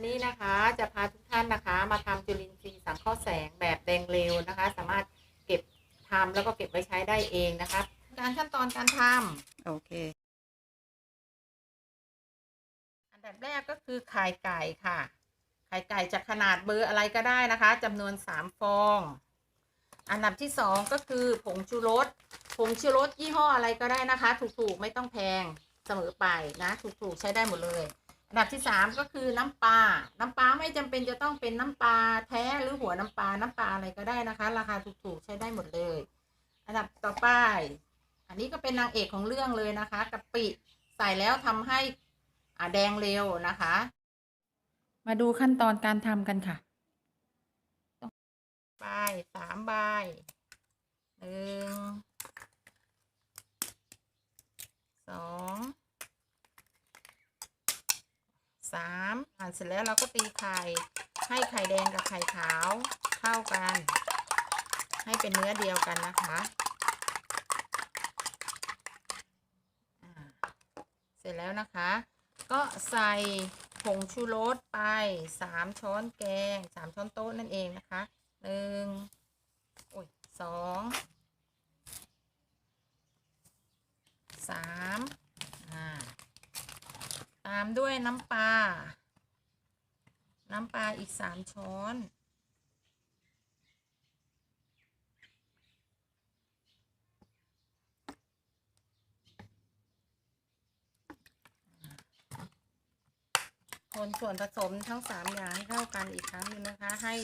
วันนี้นะคะจะพาทุกท่านนะคะ มาทำจุลินทรีย์สังเคราะห์แสงแบบแดงเร็วนะคะ สามารถเก็บทำแล้วก็เก็บไว้ใช้ได้เองนะคะ การขั้นตอนการทำโอเค อันดับแรกก็คือไข่ไก่ค่ะ ไข่ไก่จากขนาดเบอร์อะไรก็ได้นะคะจำนวนสามฟอง อันดับที่สองก็คือผงชูรสผงชูรสยี่ห้ออะไรก็ได้นะคะ ถูกๆไม่ต้องแพงเสมอไปนะ ถูกๆใช้ได้หมดเลยอัน ดับที่สามก็คือน้ำปลา น้ำปลาไม่จำเป็นจะต้องเป็นน้ำปลาแท้หรือหัวน้ำปลา น้ำปลาอะไรก็ได้นะคะ ราคาถูกๆใช้ได้หมดเลย อันดับต่อไป อันนี้ก็เป็นนางเอกของเรื่องเลยนะคะกะปิใส่แล้วทำให้อ่าแดงเร็วนะคะ มาดูขั้นตอนการทำกันค่ะใบสามใบหนึ่งสอง สามอ่านเสร็จแล้วเราก็ตีไข่ให้ไข่แดงกับไข่ขาวเข้ากัน ให้เป็นเนื้อเดียวกันนะคะเสร็จแล้วนะคะ ก็ใส่ผงชูรสไป 3 ช้อนแกง 3 ช้อนโต๊ะนั่นเองนะคะ 1ามด้วยน้ำปลา น้ำปลาอีกสามช้อน คนส่วนผสมทั้งสามอย่างให้เข้ากันอีกครั้งหนึงนะคะ ให้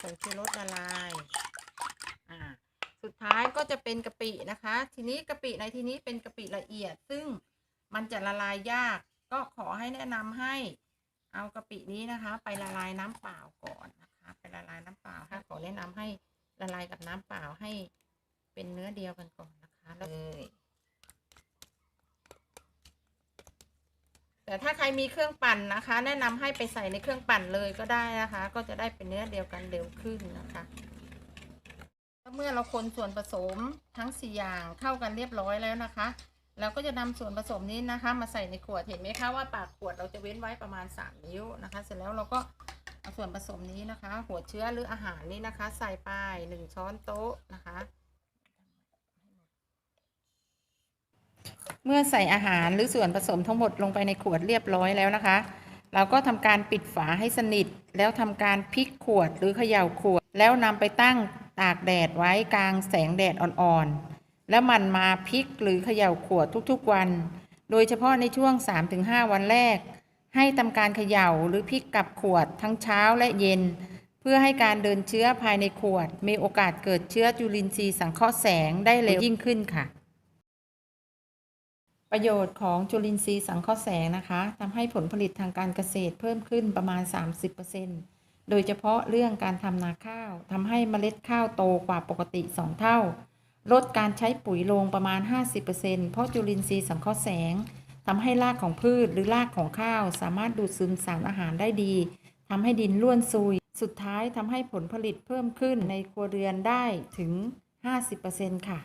ผงชูรสละลาย อ่า สุดท้ายก็จะเป็นกะปินะคะ ทีนี้กะปิในที่นี้เป็นกะปิละเอียด ซึ่งมันจะละลายยาก ก็ขอให้แนะนำให้เอากะปินี้นะคะ ไปละลายน้ำเปล่าก่อนนะคะ ไปละลายน้ำเปล่าค่ะขอแนะนำให้ละลายกับน้ำเปล่าให้เป็นเนื้อเดียวกันก่อนนะคะเลยแต่ถ้าใครมีเครื่องปั่นนะคะ แนะนำให้ไปใส่ในเครื่องปั่นเลยก็ได้นะคะ ก็จะได้เป็นเนื้อเดียวกันเร็วขึ้นนะคะเมื่อเราคนส่วนผสมทั้งสี่อย่างเข้ากันเรียบร้อยแล้วนะคะ เราก็จะนำส่วนผสมนี้นะคะ มาใส่ในขวดเห็นไหมคะว่าปากขวดเราจะเว้นไว้ประมาณสามนิ้วนะคะ เสร็จแล้วเราก็เอาส่วนผสมนี้นะคะ หัวเชื้อหรืออาหารนี้นะคะ ใส่ไปหนึ่งช้อนโต๊ะนะคะ เมื่อใส่อาหารหรือส่วนผสมทั้งหมดลงไปในขวดเรียบร้อยแล้วนะคะ เราก็ทำการปิดฝาให้สนิท แล้วทำการพลิกขวดหรือเขย่าขวด แล้วนำไปตั้งตากแดดไว้กลางแสงแดดอ่อนๆ แล้วมันมาพลิกหรือเขย่าขวดทุกๆวัน โดยเฉพาะในช่วง 3-5 วันแรก ให้ทำการเขย่าหรือพลิกกับขวดทั้งเช้าและเย็น เพื่อให้การเดินเชื้อภายในขวด มีโอกาสเกิดเชื้อจุลินทรีย์สังเคราะห์แสงได้เร็วยิ่งขึ้นค่ะ ประโยชน์ของจุลินทรีย์สังเคราะห์แสงนะคะทำให้ผลผลิตทางการเกษตรเพิ่มขึ้นประมาณ 30%โดยเฉพาะเรื่องการทำนาข้าวทำให้เมล็ดข้าวโตกว่าปกติ 2 เท่า ลดการใช้ปุ๋ยลงประมาณ 50%เพราะจุลินทรีย์สังเคราะห์แสงทำให้รากของพืชหรือรากของข้าว สามารถดูดซึมสารอาหารได้ดีทำให้ดินร่วนซุย สุดท้ายทำให้ผลผลิตเพิ่มขึ้นในครัวเรือนได้ถึง 50%ค่ะ